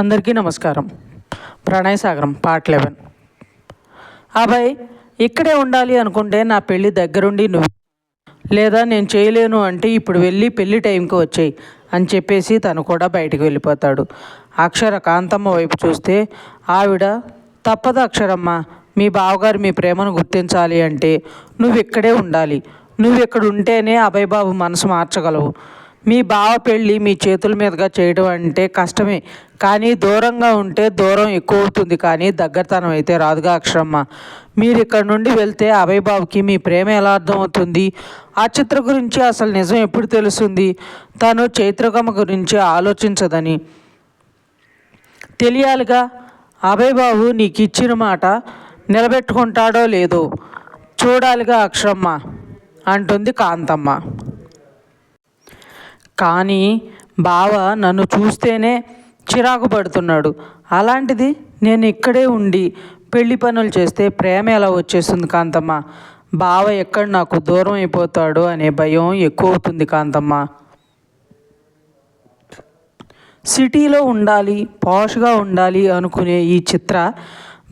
అందరికీ నమస్కారం. Pranayasagaram part eleven. అబ్బాయి ఇక్కడే ఉండాలి అనుకుంటే నా పెళ్ళి దగ్గరుండి నువ్వు లేదా నేను చేయలేను అంటే ఇప్పుడు వెళ్ళి పెళ్ళి టైంకి వచ్చాయి అని చెప్పేసి తను కూడా బయటికి వెళ్ళిపోతాడు. అక్షర కాంతమ్మ వైపు చూస్తే ఆవిడ తప్పదు అక్షరమ్మ మీ బావగారు మీ ప్రేమను గుర్తించాలి అంటే నువ్వు ఇక్కడే ఉండాలి. నువ్వు ఇక్కడ ఉంటేనే అభయ్ బాబు మనసు మార్చగలవు. మీ బావ పెళ్ళి మీ చేతుల మీదుగా చేయడం అంటే కష్టమే. కానీ దూరంగా ఉంటే దూరం ఎక్కువ అవుతుంది కానీ దగ్గరతనం అయితే రాదుగా అక్షరమ్మ. మీరు ఇక్కడ నుండి వెళ్తే అభయ్ బాబుకి మీ ప్రేమ ఎలా అర్థమవుతుంది? ఆ చిత్ర గురించి అసలు నిజం ఎప్పుడు తెలుస్తుంది? తను చైత్రకమ్మ గురించి ఆలోచించదని. తెలియాలిగా అభయ్ బాబు నీకు ఇచ్చిన మాట నిలబెట్టుకుంటాడో లేదో చూడాలిగా అక్షరమ్మ అంటుంది కాంతమ్మ. కానీ బావ నన్ను చూస్తేనే చిరాకు పడుతున్నాడు. అలాంటిది నేను ఇక్కడే ఉండి పెళ్ళి పనులు చేస్తే ప్రేమ ఎలా వచ్చేస్తుంది కాంతమ్మ? బావ ఎక్కడ నాకు దూరం అయిపోతాడో అనే భయం ఎక్కువ అవుతుంది కాంతమ్మ. సిటీలో ఉండాలి పాష్గా ఉండాలి అనుకునే ఈ చిత్ర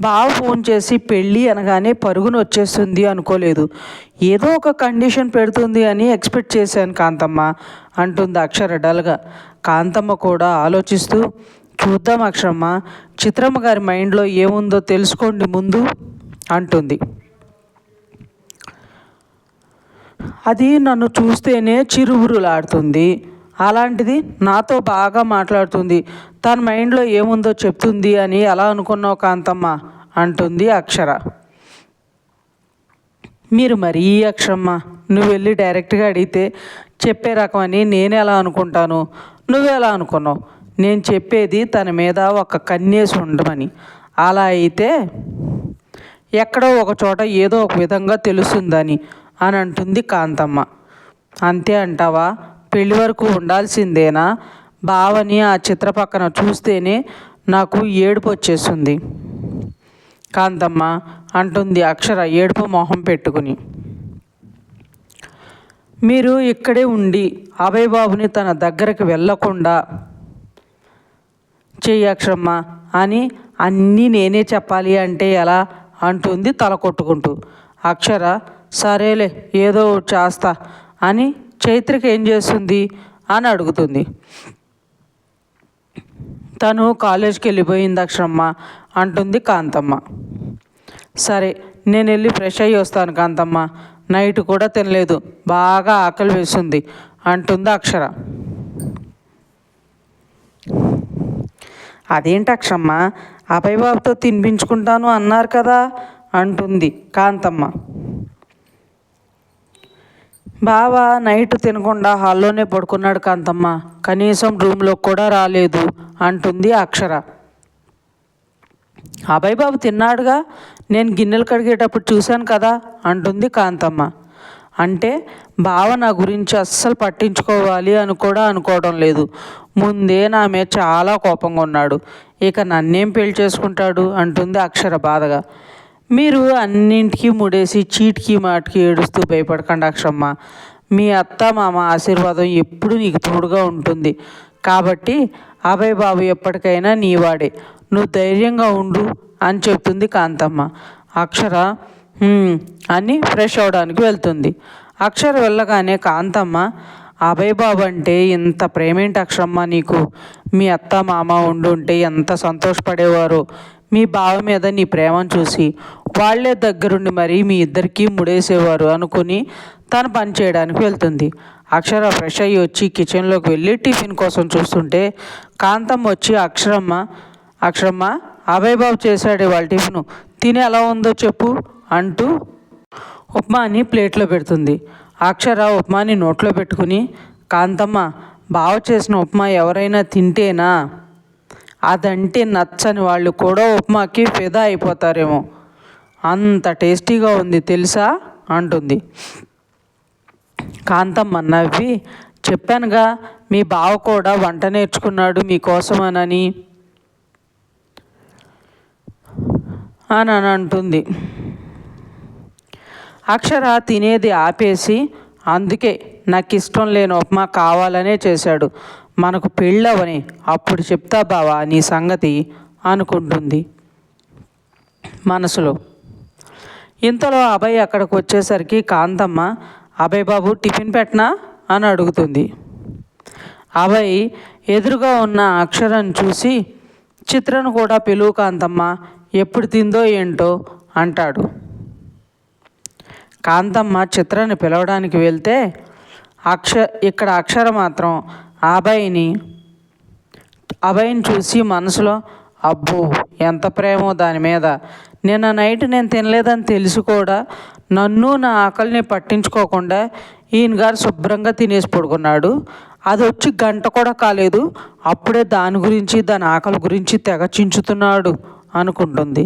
బావ ఫోన్ చేసి పెళ్ళి అనగానే పరుగున వచ్చేస్తుంది అనుకోలేదు. ఏదో ఒక కండిషన్ పెడుతుంది అని ఎక్స్పెక్ట్ చేశాను కాంతమ్మ అంటుంది అక్షర డల్గా. కాంతమ్మ కూడా ఆలోచిస్తూ చూద్దాం అక్షరమ్మ చిత్రమ్మ గారి మైండ్లో ఏముందో తెలుసుకోండి ముందు అంటుంది. అది నన్ను చూస్తేనే చిరువురులాడుతుంది. అలాంటిది నాతో బాగా మాట్లాడుతుంది. తన మైండ్లో ఏముందో చెప్తుంది అని ఎలా అనుకున్నావు కాంతమ్మ? అంటుంది అక్షర. మీరు మరీ అక్షరమ్మ. నువ్వు వెళ్ళి డైరెక్ట్గా అడిగితే చెప్పే రకం అని నేను ఎలా అనుకుంటాను. నువ్వెలా అనుకున్నావు. నేను చెప్పేది తన మీద ఒక కన్నేసి ఉండమని. అలా అయితే ఎక్కడో ఒక చోట ఏదో ఒక విధంగా తెలుస్తుందని అని అంటుంది కాంతమ్మ. అంతే అంటావా? పెళ్ళి వరకు ఉండాల్సిందేనా? బావని ఆ చిత్ర పక్కన చూస్తేనే నాకు ఏడుపు వచ్చేస్తుంది. కాంతమ్మ అంటుంది అక్షర ఏడుపు మొహం పెట్టుకుని. మీరు ఇక్కడే ఉండి అభయ్ బాబుని తన దగ్గరకు వెళ్ళకుండా చెయ్యి అక్షరమ్మ అని అన్నీ నేనే చెప్పాలి అంటే ఎలా అంటుంది తల కొట్టుకుంటూ. అక్షర సరేలే ఏదో చేస్తా అని చైత్రకి ఏం చేస్తుంది అని అడుగుతుంది. తను కాలేజ్కి వెళ్ళిపోయింది అక్షరమ్మ అంటుంది కాంతమ్మ. సరే నేను వెళ్ళి ఫ్రెష్ అయ్యి వస్తాను కాంతమ్మ. నైట్ కూడా తినలేదు. బాగా ఆకలి వేస్తుంది అంటుంది అక్షర. అదేంటి అక్షమ్మ అభయబాబుతో తినిపించుకుంటాను అన్నారు కదా అంటుంది కాంతమ్మ. బావ నైట్ తినకుండా హాల్లోనే పడుకున్నాడు కాంతమ్మ. కనీసం రూమ్లో కూడా రాలేదు అంటుంది అక్షర. అభయ్ బాబు తిన్నాడుగా? నేను గిన్నెలు కడిగేటప్పుడు చూశాను కదా అంటుంది కాంతమ్మ. అంటే బావ నా గురించి అస్సలు పట్టించుకోవాలి అని కూడా అనుకోవడం లేదు. ముందే నా మీద చాలా కోపంగా ఉన్నాడు. ఇక నన్నేం పెళ్ళి చేసుకుంటాడు? అంటుంది అక్షర బాధగా. మీరు అన్నింటికి ముడేసి చీటికి మాటికి ఏడుస్తూ భయపడకండి అక్షమ్మ. మీ అత్త మామ ఆశీర్వాదం ఎప్పుడు నీకు తోడుగా ఉంటుంది. కాబట్టి అభయ్ బాబు ఎప్పటికైనా నీవాడే నువ్వు ధైర్యంగా ఉండు అని చెప్తుంది కాంతమ్మ. అక్షర అని ఫ్రెష్ అవడానికి వెళ్తుంది. అక్షర వెళ్ళగానే కాంతమ్మ అభయ్ బాబు అంటే ఇంత ప్రేమేంటి అక్షమ్మ నీకు? మీ అత్త మామ ఉండుంటే ఎంత సంతోషపడేవారో? మీ బావ మీద నీ ప్రేమను చూసి వాళ్ళే దగ్గరుండి మరీ మీ ఇద్దరికీ ముడేసేవారు అనుకుని తను పని చేయడానికి వెళ్తుంది. అక్షర ఫ్రెష్ అయ్యి వచ్చి కిచెన్లోకి వెళ్ళి టిఫిన్ కోసం చూస్తుంటే కాంతమ్మ వచ్చి అక్షరమ్మ అక్షరమ్మ అభయ్ బాబు చేశాడు వాళ్ళ టిఫిన్. తిని ఎలా ఉందో చెప్పు అంటూ ఉప్మాని ప్లేట్లో పెడుతుంది. అక్షర ఉప్మాని నోట్లో పెట్టుకుని కాంతమ్మ బావ చేసిన ఉప్మా ఎవరైనా తింటేనా? అదంటే నచ్చని వాళ్ళు కూడా ఉప్మాకి ఫిదా అయిపోతారేమో. అంత టేస్టీగా ఉంది తెలుసా? అంటుంది. కాంతమ్మ నవ్వి చెప్పానుగా మీ బావ కూడా వంట నేర్చుకున్నాడు మీకోసమనని. అని అని అంటుంది. అక్షర తినేది ఆపేసి అందుకే నాకు ఇష్టం లేని ఉప్మా కావాలనే చేశాడు. మనకు పెళ్ళవని అప్పుడు చెప్తా బావా నీ సంగతి అనుకుంటుంది మనసులో. ఇంతలో అభయ్ అక్కడికి వచ్చేసరికి కాంతమ్మ అభయ్ బాబు టిఫిన్ పెట్టనా? అని అడుగుతుంది. అభయ్ ఎదురుగా ఉన్న అక్షరం చూసి చిత్రను కూడా పిలువు కాంతమ్మ ఎప్పుడు తిందో ఏంటో అంటాడు. కాంతమ్మ చిత్రాన్ని పిలవడానికి వెళ్తే అక్ష ఇక్కడ అక్షర మాత్రం అభయ్ని అభయ్ని చూసి మనసులో అబ్బో ఎంత ప్రేమో దాని మీద. నిన్న నైట్ నేను తినలేదని తెలిసి కూడా నన్ను నా ఆకలిని పట్టించుకోకుండా ఈయన గారు శుభ్రంగా తినేసి పడుకున్నాడు. అది వచ్చి గంట కూడా కాలేదు. అప్పుడే దాని గురించి దాని ఆకలి గురించి తెగ చించుతున్నాడు అనుకుంటుంది.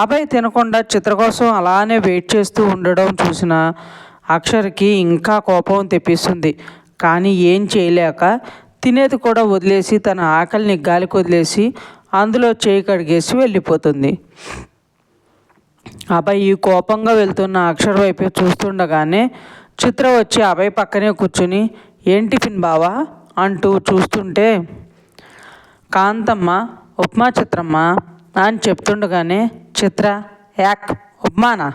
అబ్బాయి తినకుండా చిత్ర కోసం అలానే వెయిట్ చేస్తూ ఉండడం చూసిన అక్షర్కి ఇంకా కోపం తెప్పిస్తుంది. కానీ ఏం చేయలేక తినేది కూడా వదిలేసి తన ఆకలిని గాలికి వదిలేసి అందులో చేయి కడిగేసి వెళ్ళిపోతుంది. అభయ్ కోపంగా వెళ్తున్న అక్షర్ వైపు చూస్తుండగానే చిత్ర వచ్చి అభయ్ పక్కనే కూర్చుని ఏం టిఫిన్ బావా? అంటూ చూస్తుంటే కాంతమ్మ ఉప్మా చిత్రమ్మ అని చెప్తుండగానే చిత్ర యాక్ ఉప్మానా?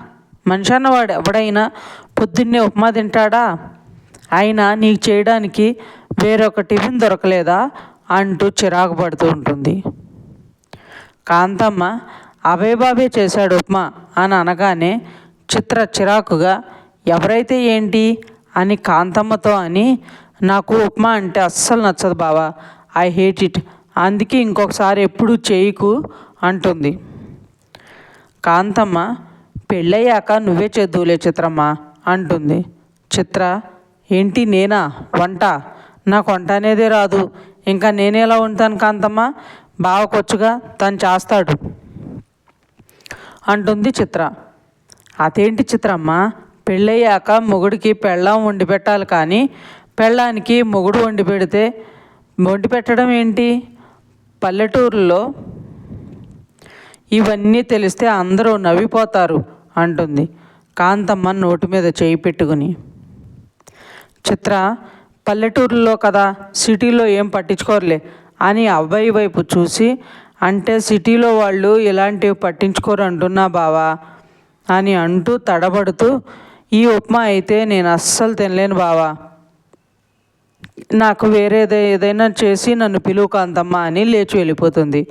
మనిషన్న వాడు ఎవడైనా పొద్దున్నే ఉప్మా తింటాడా? అయినా నీకు చేయడానికి వేరొక టిఫిన్ దొరకలేదా? అంటూ చిరాకు పడుతూ ఉంటుంది. కాంతమ్మ అభయబాబే చేశాడు ఉప్మా అని అనగానే చిత్ర చిరాకుగా ఎవరైతే ఏంటి అని కాంతమ్మతో అని నాకు ఉప్మా అంటే అస్సలు నచ్చదు బావా ఐ హేట్ ఇట్ అందుకే ఇంకొకసారి ఎప్పుడు చేయకు అంటుంది. కాంతమ్మ పెళ్ళయ్యాక నువ్వే చేద్దులే చిత్రమ్మ అంటుంది. చిత్ర ఏంటి నేనా? వంట? నాకు వంట అనేదే రాదు. ఇంకా నేనేలా ఉంటాను కాంతమ్మ? బావకొచ్చుగా తను చేస్తాడు. అంటుంది చిత్ర. అదేంటి చిత్రమ్మ? పెళ్ళయ్యాక మొగుడికి పెళ్ళం వండి పెట్టాలి కానీ పెళ్ళానికి మొగుడు వండి పెడితే వండి పెట్టడం ఏంటి? పల్లెటూరులో ఇవన్నీ తెలిస్తే అందరూ నవ్విపోతారు అంటుంది కాంతమ్మ నోటి మీద చేయి పెట్టుకుని. చిత్ర పల్లెటూరులో కదా సిటీలో ఏం పట్టించుకోరులే అని అబ్బాయి వైపు చూసి అంటే సిటీలో వాళ్ళు ఇలాంటివి పట్టించుకోరు అంటున్నా బావా అని అంటూ తడబడుతూ ఈ ఉప్మా అయితే నేను అస్సలు తినలేను బావా. నాకు వేరేదే ఏదైనా చేసి నన్ను పిలువు కాంతమ్మ అని లేచి వెళ్ళిపోతుంది.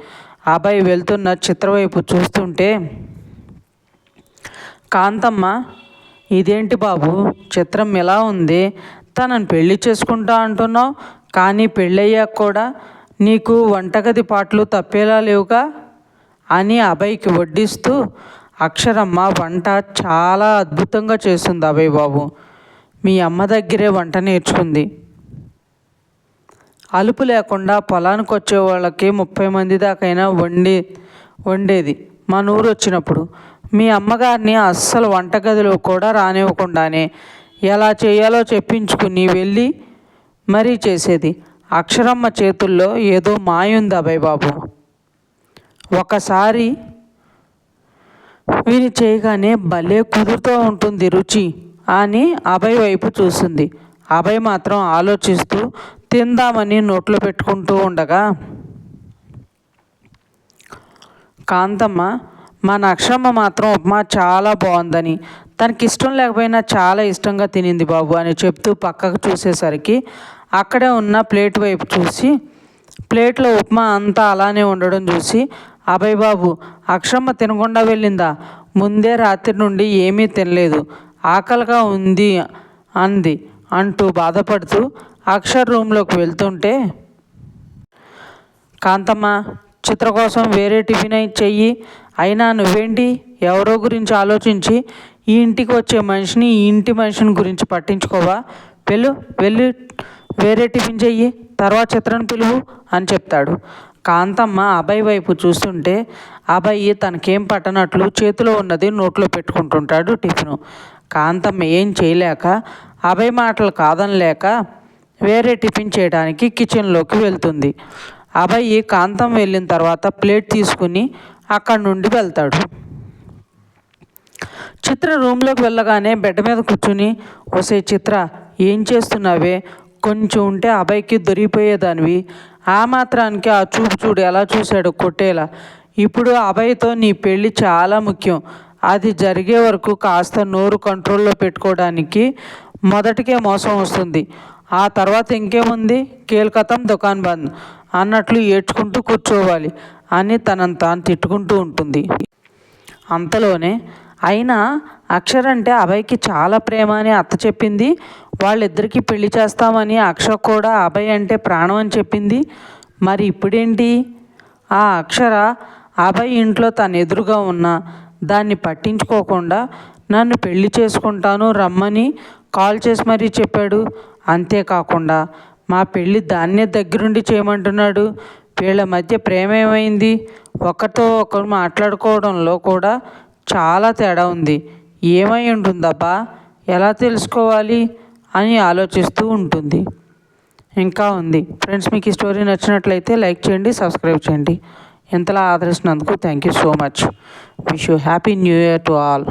అబ్బాయి వెళ్తున్న చిత్రవైపు చూస్తుంటే కాంతమ్మ ఇదేంటి బాబు? చిత్రం ఎలా ఉంది? తనని పెళ్ళి చేసుకుంటా అంటున్నావు? కానీ పెళ్ళయ్యాక కూడా నీకు వంటగది పాటలు తప్పేలా లేవుగా? అని అభయ్కి వడ్డిస్తూ అక్షరమ్మ వంట చాలా అద్భుతంగా చేస్తుంది అభయ్ బాబు. మీ అమ్మ దగ్గరే వంట నేర్చుకుంది. అలుపు లేకుండా పొలానికి వచ్చే వాళ్ళకి ముప్పై మంది దాకైనా వండి వండేది. మా ఊరు వచ్చినప్పుడు. మీ అమ్మగారిని అస్సలు వంటగదిలో కూడా రానివ్వకుండానే ఎలా చేయాలో చెప్పించుకుని వెళ్ళి మరీ చేసేది. అక్షరమ్మ చేతుల్లో ఏదో మాయ ఉంది అభయ్ బాబు. ఒకసారి విని చేయగానే భలే కుదురుతూ ఉంటుంది రుచి అని అభయ్ వైపు చూస్తుంది అభయ్ మాత్రం ఆలోచిస్తూ తిందామని నోట్లో పెట్టుకుంటూ ఉండగా కాంతమ్మ మన అక్షరమ్మ మాత్రం ఉప్మా చాలా బాగుందని తనకి ఇష్టం లేకపోయినా చాలా ఇష్టంగా తినింది బాబు అని చెప్తూ పక్కకు చూసేసరికి అక్కడే ఉన్న ప్లేట్ వైపు చూసి ప్లేట్లో ఉప్మా అంతా అలానే ఉండడం చూసి అభయ్ బాబు అక్షమ్మ తినకుండా వెళ్ళిందా? ముందే రాత్రి నుండి ఏమీ తినలేదు. ఆకలిగా ఉంది అంది అంటూ బాధపడుతూ అక్షర్ రూమ్లోకి వెళ్తుంటే కాంతమ్మ చిత్ర కోసం వేరే టిఫిన్ అయి చెయ్యి. అయినా నువ్వేంటి? ఎవరో గురించి ఆలోచించి ఈ ఇంటికి వచ్చే మనిషిని ఈ ఇంటి మనిషిని గురించి పట్టించుకోవా? వెళ్ళు వెళ్ళి వేరే టిఫిన్ చెయ్యి తర్వాత చిత్రాన్ని పిలువు అని చెప్తాడు. కాంతమ్మ అభయ్ వైపు చూస్తుంటే అభయ్ తనకేం పట్టనట్లు చేతిలో ఉన్నది నోట్లో పెట్టుకుంటుంటాడు టిఫిను. కాంతమ్మ ఏం చేయలేక అభయ్ మాటలు కాదనలేక వేరే టిఫిన్ చేయడానికి కిచెన్లోకి వెళ్తుంది. అభయ్ కాంతం వెళ్ళిన తర్వాత ప్లేట్ తీసుకుని అక్కడి నుండి వెళ్తాడు. చిత్ర రూమ్లోకి వెళ్ళగానే బెడ్ మీద కూర్చుని వసే చిత్ర ఏం చేస్తున్నావే? కొంచెం ఉంటే అబ్బాయికి దొరికిపోయేదానివి. ఆ మాత్రానికి ఆ చూపు చూడు ఎలా చూశాడు కొట్టేలా. ఇప్పుడు అభయ్తో నీ పెళ్ళి చాలా ముఖ్యం. అది జరిగే వరకు కాస్త నోరు కంట్రోల్లో పెట్టుకోవడానికి మొదటికే మోసం వస్తుంది. ఆ తర్వాత ఇంకేముంది? కేల్కతం దుకాన్ బంద్. అన్నట్లు ఏడ్చుకుంటూ కూర్చోవాలి అని తనని తాను తిట్టుకుంటూ ఉంటుంది. అంతలోనే అయినా అక్షర్ అంటే అభయ్కి చాలా ప్రేమ అని అత్త చెప్పింది. వాళ్ళిద్దరికీ పెళ్ళి చేస్తామని అక్షర్ కూడా అభయ్ అంటే ప్రాణం అని చెప్పింది. మరి ఇప్పుడేంటి? ఆ అక్షర అభయ్ ఇంట్లో తన ఎదురుగా ఉన్న దాన్ని పట్టించుకోకుండా నన్ను పెళ్ళి చేసుకుంటాను రమ్మని కాల్ చేసి మరీ చెప్పాడు. అంతేకాకుండా మా పెళ్ళి దాన్నే దగ్గరుండి చేయమంటున్నాడు. వీళ్ళ మధ్య ప్రేమ ఏమైంది? ఒకరితో ఒకరు మాట్లాడుకోవడంలో కూడా చాలా తేడా ఉంది. ఏమై ఉంటుందబ్బా? ఎలా తెలుసుకోవాలి? అని ఆలోచిస్తూ ఉంటుంది. ఇంకా ఉంది. ఫ్రెండ్స్ మీకు ఈ స్టోరీ నచ్చినట్లయితే లైక్ చేయండి సబ్స్క్రైబ్ చేయండి. ఇంతలా ఆదరిస్తున్నందుకు thank you so much. Wish you happy new year to all.